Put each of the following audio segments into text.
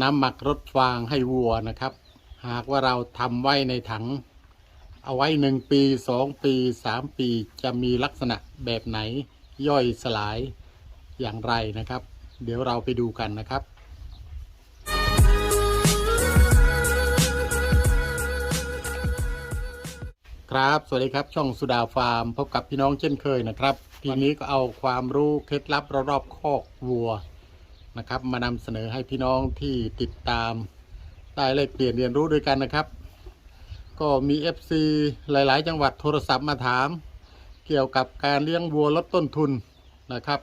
น้ำหมักรถฟางให้วัวนะครับ หากว่าเราทำไว้ในถัง เอาไว้หนึ่งปีสองปีสามปีจะมีลักษณะแบบไหนย่อยสลายอย่างไรนะครับ เดี๋ยวเราไปดูกันนะครับครับ สวัสดีครับ ช่องสุดาฟาร์ม พบกับพี่น้องเช่นเคยนะครับ ทีนี้ก็เอาความรู้เคล็ดลับรอบๆคอกวัว นะครับ มานำเสนอให้พี่น้องที่ติดตามได้เลกเปลี่ยนเรียนรู้ด้วยกันนะครับ ก็มี FC หลาย ๆ จังหวัดโทรศัพท์มาถาม เกี่ยวกับการเลี้ยงวัวลดต้นทุนนะครับ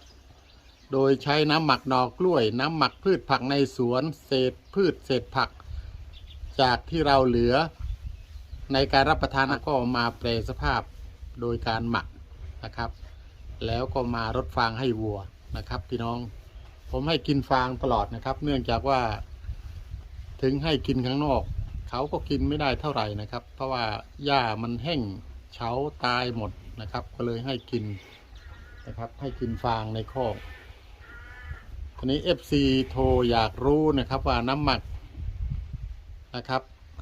โดยใช้น้ำหมักหนอกกล้วย น้ำหมักพืชผักในสวนเศษพืชเศษผัก จากที่เราเหลือ ในการรับประทานก็มาแปรสภาพโดยการหมักนะครับ แล้วก็มารดฟางให้วัวนะครับ พี่น้อง ผมให้กินฟางตลอดนะครับ เนื่องจากว่า ถึงให้กินข้างนอก เขาก็กินไม่ได้เท่าไหร่นะครับ เพราะว่าหญ้ามันแห้งเฉาตายหมดนะครับ ก็เลยให้กินนะครับ ให้กินฟางในคอกทีนี้ FC โทรอยากรู้นะครับว่าน้ำหมักนะครับ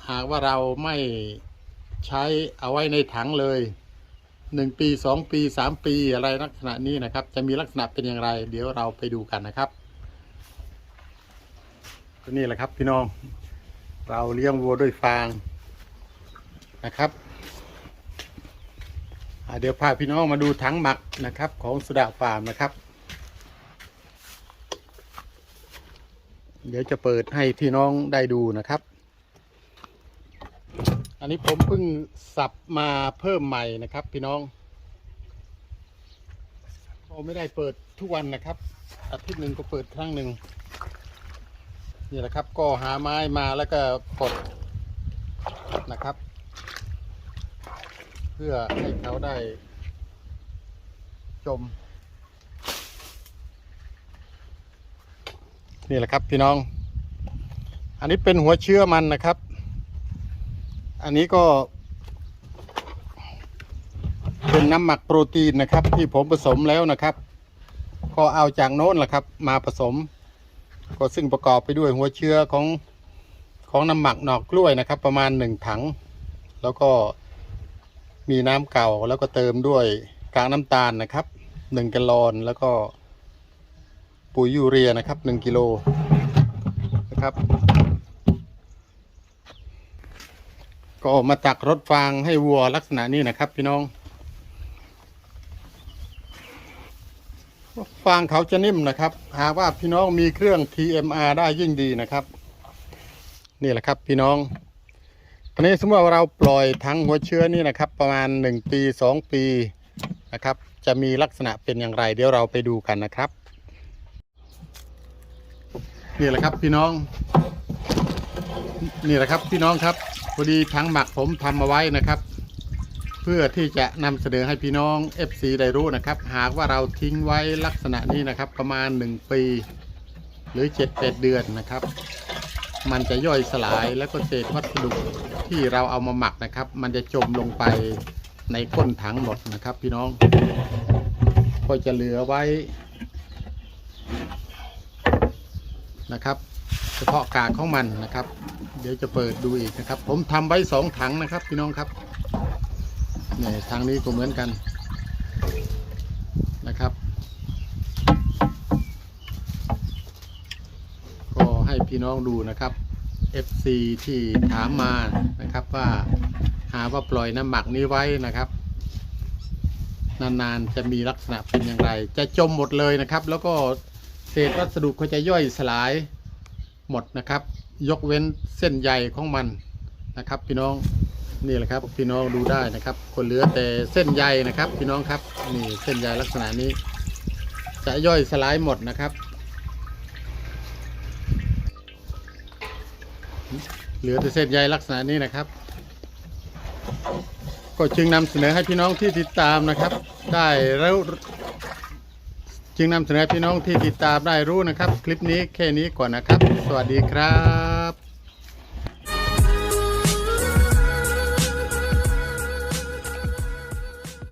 หากว่าเราไม่ใช้เอาไว้ในถังเลยหนึ่งปีสองปีสามปีอะไรลักษณะนี้นะครับ จะมีลักษณะเป็นอย่างไร เดี๋ยวเราไปดูกันนะครับ ก็นี่แหละครับพี่น้อง เราเลี้ยงวัวด้วยฟางนะครับเดี๋ยวพาพี่น้องมาดูถังหมักนะครับ ของสุดาฟาร์มนะครับ เดี๋ยวจะเปิดให้พี่น้องได้ดูนะครับ อันนี้ผมเพิ่งสับมาเพิ่มใหม่นะครับ พี่น้องโอ้ไม่ได้เปิดทุกวันนะครับอาทิตย์หนึ่งก็เปิดครั้งหนึ่ง นี่แหละครับ ก็หาไม้มาแล้วก็กดนะครับ เพื่อให้เขาได้จม นี่แหละครับพี่น้อง อันนี้เป็นหัวเชื้อมันนะครับ อันนี้ก็ เป็นน้ำหมักโปรตีนนะครับ ที่ผมผสมแล้วนะครับ ก็เอาจากโน้นแหละครับ มาผสม ก็ซึ่งประกอบไปด้วยหัวเชื้อของของน้ำหมักหนอกกล้วยนะครับ ประมาณหนึ่งถัง แล้วก็มีน้ำเก่าแล้วก็เติมด้วยกากน้ำตาลนะครับหนึ่งแกลลอนแล้วก็ปุ๋ยยูเรียนะครับหนึ่งกิโลนะครับ ก็มาตักรถฟางให้วัวลักษณะนี้นะครับพี่น้อง ฟางเขาจะนิ่มนะครับ หากว่าพี่น้องมีเครื่อง TMR ได้ยิ่งดีนะครับ นี่แหละครับพี่น้องทีนี้สมมติว่าเราปล่อยทั้งหัวเชื้อนี่นะครับ ประมาณ 1 ปี 2 ปีนะครับ จะมีลักษณะเป็นอย่างไร เดี๋ยวเราไปดูกันนะครับ นี่แหละครับพี่น้อง นี่แหละครับพี่น้องครับพอดีทั้งหมักผมทำมาไว้นะครับ เพื่อที่จะนำเสนอให้พี่น้อง FC ได้รู้นะครับ หากว่าเราทิ้งไว้ลักษณะนี้นะครับ ประมาณ 1 ปี หรือ 7 8 เดือนนะครับ มันจะย่อยสลายแล้วก็เศษวัสดุที่เราเอามาหมักนะครับ มันจะจมลงไปในก้นถังหมดนะครับ พี่น้อง ก็จะเหลือไว้นะครับ เฉพาะกากของมันนะครับ เดี๋ยวจะเปิดดูอีกนะครับ ผมทำไว้สองถังนะครับ พี่น้องครับ นี่ทางนี้ก็เหมือนกันนะครับ ก็ให้พี่น้องดูนะครับ FC ที่ถามมานะครับว่าหาว่าปล่อยน้ำหมักนี้ไว้นะครับ นานๆจะมีลักษณะเป็นอย่างไร จะจมหมดเลยนะครับ แล้วก็เศษวัสดุก็จะย่อยสลายหมดนะครับ ยกเว้นเส้นใยของมันนะครับ พี่น้อง นี่แหละครับพี่น้องดูได้นะครับ คนเหลือแต่เส้นใยนะครับ พี่น้องครับนี่เส้นใยลักษณะนี้ จะย่อยสลายหมดนะครับ เหลือแต่เส้นใยลักษณะนี้นะครับ ก็จึงนำเสนอให้พี่น้องที่ติดตามนะครับ ได้แล้วจึงนำเสนอให้พี่น้องที่ติดตามได้รู้นะครับ คลิปนี้แค่นี้ก่อนนะครับ สวัสดีครับ